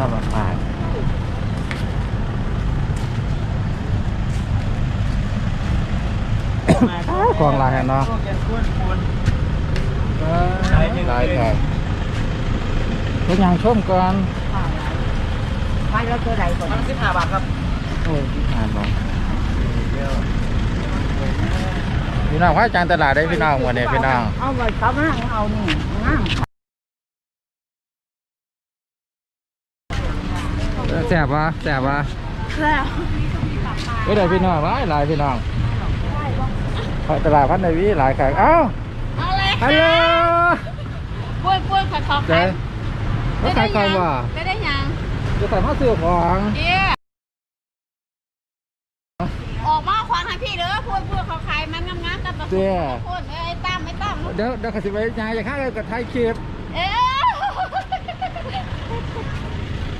ชอบมากๆกองลายเนาะลายแขกทุกอย่างชมก่อนไปแล้วตัวใดก่อนมันสิบห้าบาทครับโอ้ยที่ผ่านบอกพี่น้องว่าจานตลาดได้พี่น้องวันนี้พี่น้องเอาไว้เขามาเอานี่ง แสบวะแสบวะแล้วไม่ได้พี่น้องหลายหลายพี่น้องตลาดพันในวิหลายแขกเอ้าเอาเลยฮัลโหลปุ้ยปุ้ยขอขอเจ๊เขาขายก่อนว่ะได้ได้ยังจะใส่ผ้าเสื้อของเอ๊ะออกมาขวางให้พี่เด้อปุ้ยปุ้ยเขาขายมันงามๆกับประตูคนเอ้ยตั้มไม่ตั้มเดี๋ยวเดี๋ยวเขาสิไปยายจะฆ่ากับไทยคลิป เอ๊ะ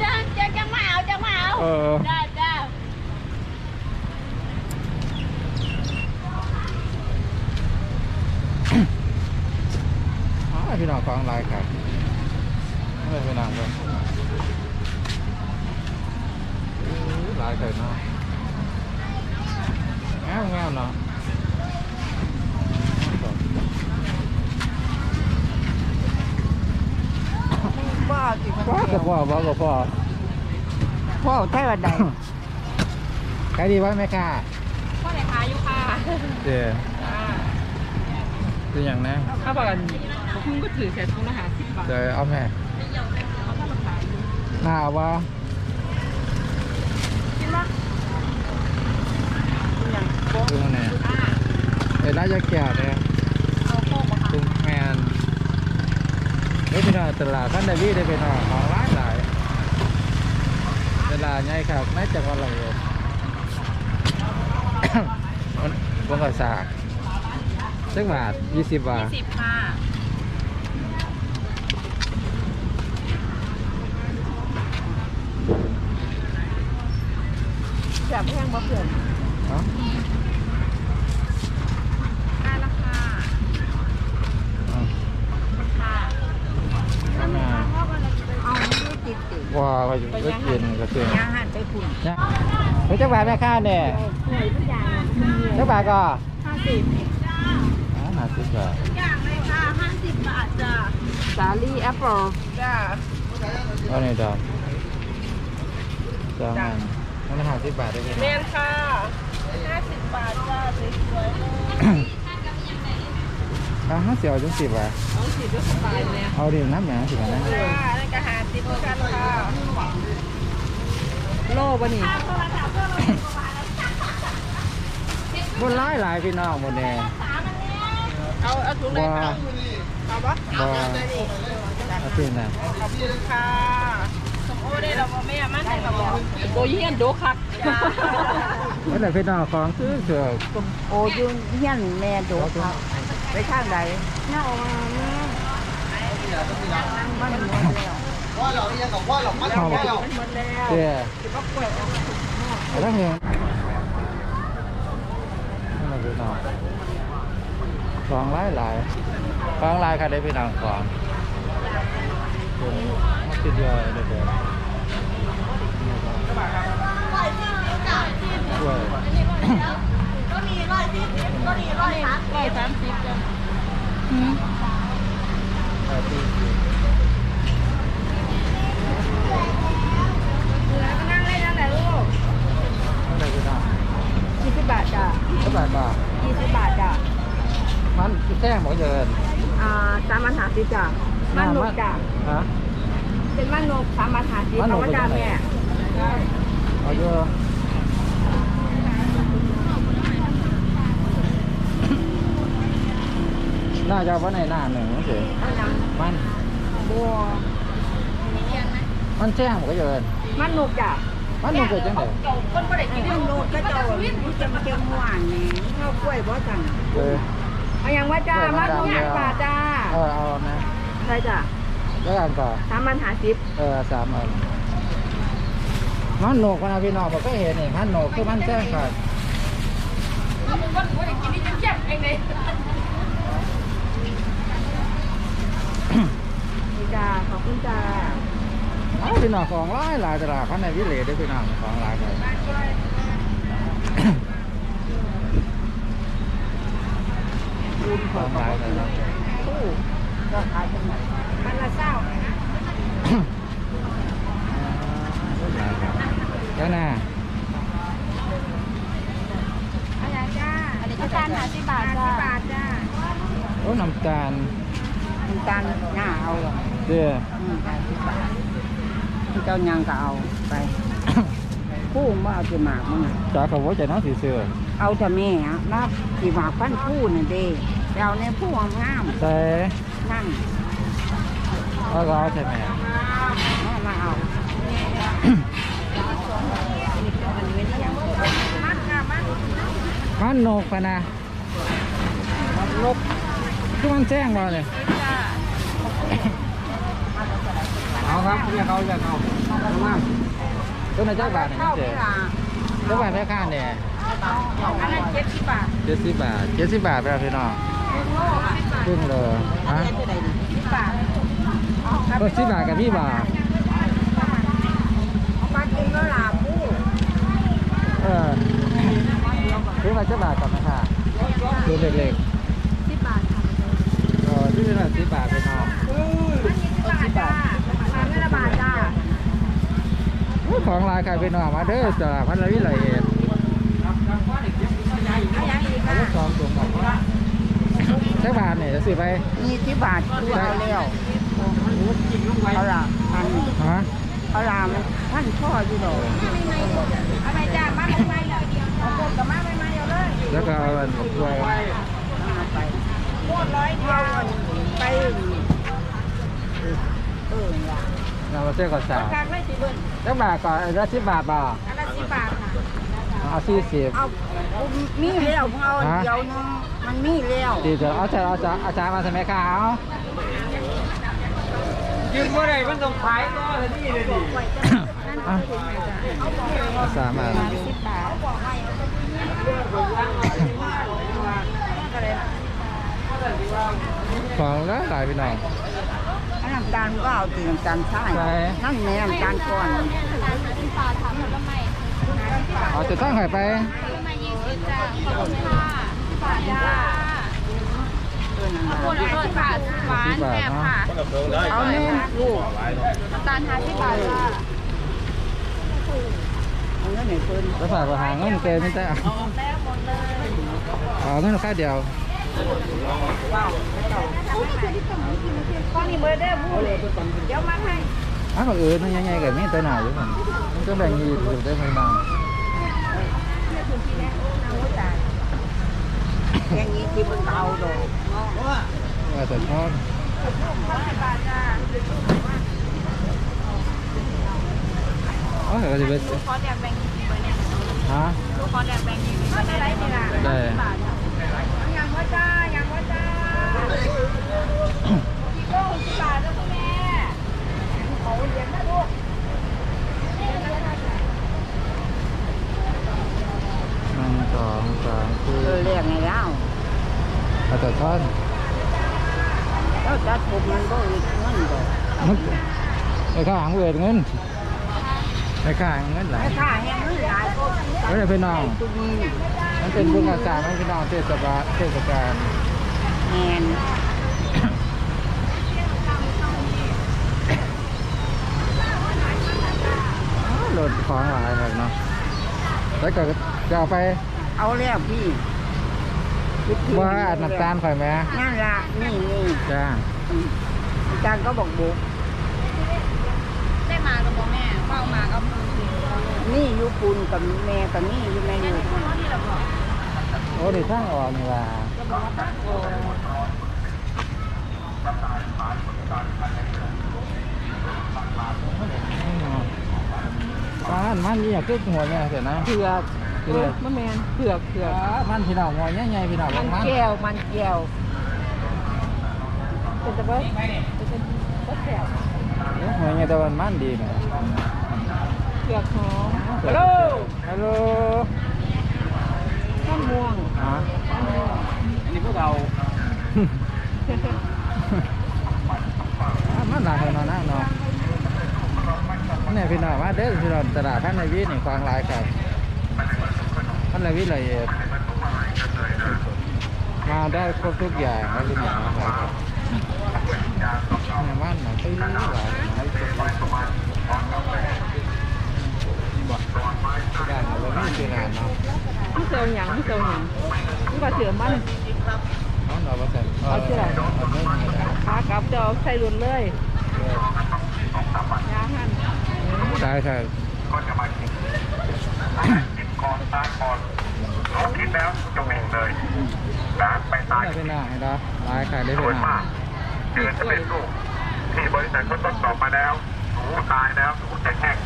จะจะจะมาเอา จะมาเอาเออจ้าจ้าอ๋อพี่น้องข พี่น้องเลยหลายแขกเนาะงามงามเนาะบ่สิพ่อกับพ่อพ่อกับพ่อพ่อใช่ว่าใดใครดีวะแม่ค่ะพ่อไหนขายอยู่ค่ะเดี๋ยวคืออย่างนั้นถ้าบอกกันคุณก็ถือแค่ทุนอาหารสิบบาทเดี๋ยวเอาแม่หน้าวะกินปะดูมันเนี่ยเอ็ดร้ายยาแก่เนี่ยเอาโค้กปะคะถึงแมนเฮ้ยพี่น้องตลาดท่านไดวี่ได้พี่น้องของร้ายห ลายตลาดใหญ่ครับน่าจะวันละเอ็ดมันวงกระสากสักบาทยี่สิบบาท สิบค่ะจับแห้งบ่เพื่อนเนาะได้ราคาเอาค่ะเอามาเอาไม่ติดติดว้าวไปก็กิน ก็กินยาหันไปคุณนี่ยเฮ้ยเจ้าบาทแม่ค้าเนี่ยหน่วยทุกอย่างเจ้าบาทก็ห้าสิบอ่าหาสิบบาทอย่างเลยค่ะห้าสิบบาทจ้ะสาลี่แอปเปิลจ้าเอาเนี่ยดอกจองมันมันหาสิบบาทได้ไหมเมนค่ะห้าสิบบาทจ้าสวยๆเอาห้าสิบเอาจังสิบบาทเอาสิบด้วยสบายเลยเอาดิน้ำหนาสิบาทนะค่ะนั่นก็หาสิบกันค่ะ โลบ่นี่บนร้ายหลายพี่น้องบนเนี่ยเอาเอาถุงเลยบ่ค่ะเอาปะบ่เอาเลยนี่เอาสิน่ะขอบคุณค่ะสมโอได้เราบ่แม่มันได้กับบอกโดยเฮียนโดคักเมื่อไหร่พี่น้องของซื้อเสือโอ้ยเฮียนแม่โดดครับไปทางใดน่าออกมาแม่มันหมดแล้ว เข้ามาเจ้เอาแล้วเฮียนี่แหละพี่น้องของหลายหลายของหลายค่ะได้พี่น้องของตัวนี้มาทีเดียวเด็ดๆด้วยร้อยสามสิบจ้ะนั่งเล่นนั่นแหละลูก อะไรพี่น้อง ยี่สิบบาทจ้ะ เท่าไหร่บาท ยี่สิบบาทจ้ะ มันแท่งหมดเยิน อ่า สามพันหาสิบจ้ะมันนกจ้ะฮะเป็นมันนกสามพันหาสิบมันนกเอามาจ้าเป็นยังไงแม่เอาเยอะน่าจะเอาไว้ในหน้าหนึ่งสิเอาหยังมันบัวมันแท่งหมดเยินมันนกจ้ะมันมันเกิดจังไงคนบ่ได้กินมันนกก็จะมันจะมาเกี่ยวหวานนี่ข้าวกล้วยบ่จังเออเอาหยังว่าจ้ามันนกหักบาทจ้า เออเอานะใช่จ้ะแล้วกันก่อนสามพันหาสิบเออสามอันมันโหนกนะพี่น้องผมก็เห็นนี่มันโหนกคือมันแท่งขาดคนบ่ได้กินนี่จะเจ็บเองเลยนี่จ้าขอบคุณจ้าเอาพี่พี่น้องของหลายหลายตลาดพันในวิเลจได้อพี่น้องของหลายเลยของหลายเลยเนาะตู้ ก็ขายจังไหนมันละเศร้าก็น่าอะไรจ้าอันนี้ก็จานหาสิบบาทจ้าบาทจ้าโอ้น้ำตาลน้ำตาลหน้าเอาหรอกเด้ออืมห้าสิบบาทที่เจ้ายังก็เอาไปผู้มาเอาจะหมากมันน่ะจากเขาว่าจะน้องสีเสือเอาแต่แม่อะมาสีหมากปั้นผู้น่ะเด้ ไปเอาในผู้งามใส่ๆนั่งแล้วก็เอาใช่ไหมมามาเอามัดค่ะมัดมันนกพะนะนกคือมันแจ้งมาเลยเอาครับเรียกเอาเรียกเอาเอามาตัวไหนเจ้าบาทเนี่ยเข้าเจ๊เวลาเจ้าบาทแม่ค้าเนี่ยอันนั้นเจ็ดสิบบาทเจ็ดสิบบาทเจ็ดสิบบาทไปแล้วพี่น้อง ครึ่งเลยฮะสิบบาทก็สิบบาทกับพี่บาทเอาปลากินก็ลาผู้เออซื้อมาเจ้าบาทก่อนนะคะดูเล็กสิบบาทค่ะๆเออที่เป็นแบบสิบบาทพี่น้องสิบบาทสามละบาทจ้าอุ๊ยของลายขายพี่น้องมาเด้อตลาดพันละวิเลยเอ็ด เอาอย่างอีก เอา ค่ะ ลูกซองถุงบอกเจ้าบาทเนี่ยจะซื้อไปมีสิบบาทดูเอาแล้วเอาละพันฮะเอาละมันพันพ่ออยู่ดอกเอาไปจ้ามาไม่ไม่เลยเอาพวกกับมาไม่ไม่เอาเลยแล้วก็เอาอันด้วยเอาไปหมดร้อยเดียวไปเออเนี่ยเรามาเส้นก่อนสาวกลางไม่สิเบิ้ลเจ้าบาทก่อนละสิบบาทบ่าอันละสิบบาทค่ะ เอาสี่สิบเอามีแล้วเอาอันเดียวนึงมันมีแล้วสี่เดี๋ยวเอาจารย์เอาจารย์เอาจารย์มาใช่ไหมคะเอายืมเมื่อไรมันต้องขายก็เลยนี่เลยดิอะเอาสามอันสิบบาทของแล้วหลายพี่น้องอันน้ำตาลก็เอาตีน้ำตาลใช่ใช่นั่นแม่น้ำตาลก้อน เอาจะตั้งไข่ไปมายี่สิบจ้าขอบคุณค่ะบาทจ้าขอบคุณน่ะอร่อยค่ะหวานแซ่บค่ะ เอาแม่ลูกน้ำตาลห้าสิบบาทจ้าเอาเงินไหนเพิ่นแล้วฝากไปหาเงินเกไม่ได้เอาเอาเงินค่าเดียวก้อนนี้เบอร์ได้บูเลยเดี๋ยวมาให้อ้าวคนอื่นมันยังไงกับมีแต่หน่อยอยู่ผมมันก็แบ่งยีอยู่ได้ไม่นาน อย่างนี้ที่มันเอาดอกว่าแต่ชอบอ๋อเดี๋ยวจะไป ขอแดกแบงค์ยี่สิบเนี่ย ฮะ ลูกขอแดกแบงค์ยี่สิบได้ไรนี่ล่ะ ได้ บาทจ้ะ ยังว่าจ้ายังว่าจ้า กิโลสิบบาทจ้ะคุณแม่ เขาเรียนนะลูก หนึ่งสองสามสี่ เออเรียกไงแล้ว เอาแต่ทอด แล้วจัดผมมันก็อีกเงินดอก มึกไอ้ ข้าหางเวทเงินไอ้ข้าหางเงินหลายไอ้ข้าแห้งเงินหลายก็ไม่ได้พี่น้องตุ้มมันเป็นบุญอาสาของพี่น้องเทศบาลเทศกาลแมนรถของหลายครับเนาะแล้วก็จะเอาไป เอาแล้วพี่ว่าอัดน้ำตาลข่อยไหมนั่นละนี่นี่จ้าอาจารย์ก็บอกบุก ได้มากับพ่อแม่เฝ้ามากับ นี่อยู่ ปูนกับแม่กับนี่อยู่แม่อยู่โอ้ดิข้างออกนี่ว่าบ้านมันนี่อยากขึ้นหัวเนี่ยเสียนะเผือกคือเลยมะแมนเผือกเผือกมันพี่น้องหัวใหญ่ๆพี่น้องมันแก้วมันแก้วเป็นตะเบิ้ลเป็นตะแก้วหัวใหญ่แต่วันมันดีนะ เผือกหอมฮัลโหลฮัลโหลข้าวม่วงฮะอันนี้พวกเรามันหนักเลยเนาะนะเนาะเนี่ บท่านในวิละเอียดมาได้ครบทุกอย่างแล้วพี่น้องนะครับเนี่ยมันน่ะตื้อหลายหลายด้านเราไม่คืองานเนาะมันเซลหยังมันเซลหยังมันก็เสือมันน้องเราก็ใส่เอาเสื้อเอาเนื้อมาได้ขากลับจะเอาใส่รุนเลยยาหันได้ครับคิดแล้วจะวิ่งเลยนะไปตายได้ไปหน้าให้ได้ลายขายได้ไปส่วนหน้ามากเดือนจะเป็นลูกที่บริษัทก็ทดสอบมาแล้วหนูตายแล้วหนูจะแห้ง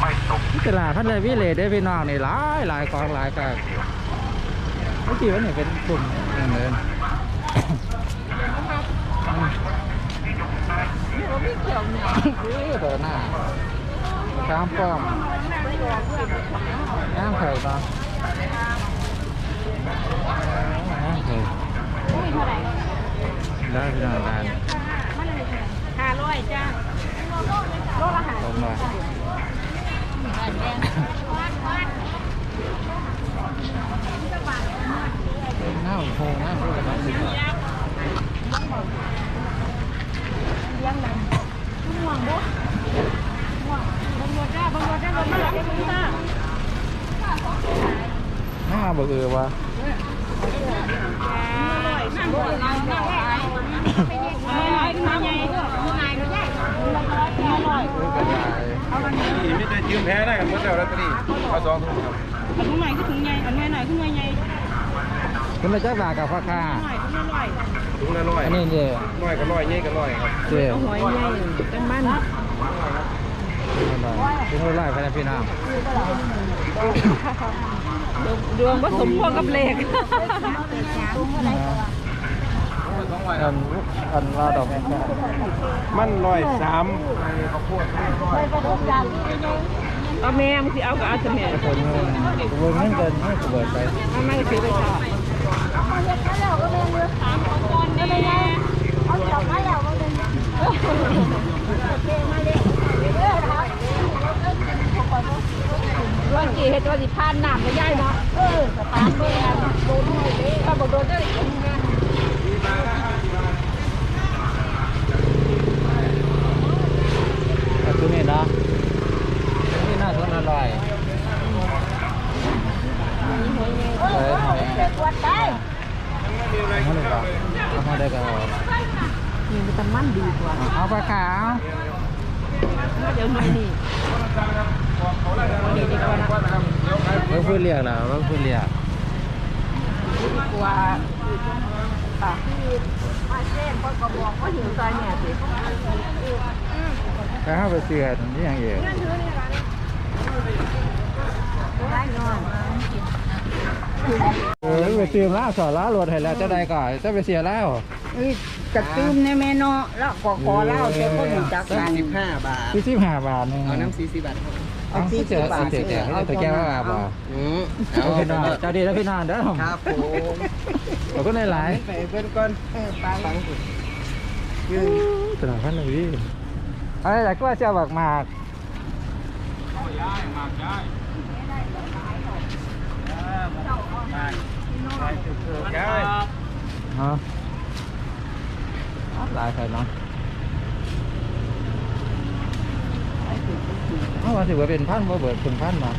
ไม่ตกตลาดท่านเลยวิเลได้พี่น้องนี่หลายหลายกองหลายครับเมื่อกี้ว่านี่เป็นกลุ่มอย่างเดินนี่เกี่ยวเนี่ยเดินหน้าข้ามป้อมย่างไข่ตอนย่างไข่ได้พี่น้องได้ห้าร้อยจ้าโลละห้า ลงมาหน้าโพงหน้าพูดกันน้องสิบยังไงห่วงบ่ห่วงบังรถจ้าบังรถจ้าบังรถจ้าบังรถจ้าหน้าบอกเออวะนั่งบ่อยนั่งนั่งไปไม่น้อยขึ้นมาใหญ่ไม่นายไม่ใหญ่ไม่น้อย เออกระจาย นี่ไม่ได้ ยืมแพ้ได้กับเมื่อเช้าลอตเตอรี่เอาสองถุงครับอันนู้นใหม่ขึ้นถึงใหญ่อันนี้หน่อยขึ้นมาใหญ่คุณละจักบาทกับพ่อค้าหน่อยขึ้นมาหน่อยถุงละร้อยอันนี้เดียวร้อยก็ร้อยเงี้ยก็ร้อยครับเดียวหอยใหญ่เป็นมันคุณละไล่ไปนะพี่น้องดวงผสมพวงกับเหล็ก อันอันว่าดอกแม่แค่มันร้อยสามเอาแม่มึงสิเอากับเอาจะแม่คนเงินเงินเงินเกินให้กูเบิดไปเอาไม่ซื้อไปจ้าว่ากี่เฮ็ดว่าสิพานน้ำไม่ย่ายเนาะเออสถานเบิ่งอันโดนหน่อยเด้ถ้าบ่โดนได้อีกนะ แต่ตัวนี้นะนี่น่าทนอร่อยเออหอยเอาเลยก่อนเอามาได้ก็เอานี่มันจะมันดีกว่าเอาปลาขาวเดี๋ยวหน่อยนี่นี่ดีกว่านะเราเพื่อเรียกแล้วเรื่อเรียกกว่าอ่มาเส้นเพราะก็บอกว่าหิวใจเนี่ยสิ ถ้าเข้าไปเสือนี่อย่างเดียวได้นอนเออไปเสือล่าสอล่ารถให้แล้วจะได้ก่อนจะไปเสียแล้วกระตุ้มในแม่เนาะแล้วก็ขอเล่าเจ้าก็อยู่จักกันสิบห้าบาทพี่สิบห้าบาทเอาน้ำสี่สิบบาทเอาสี่สิบบาทเสียแต่ให้ตะแก้วบาทบ่อืมเอาพี่น้องเจ้าดีแล้วพี่น้องเด้อครับผมขอบคุณหลายไปเบิ้ลก่อนเออไปฟังสิๆตลาดพันเลยพี่อะไรแต่ก็จะบักมากย้ายฮะหลยใครเนาะ เมื่อวานถือว่าเป็นพันบ่เบิดเป็นพันมา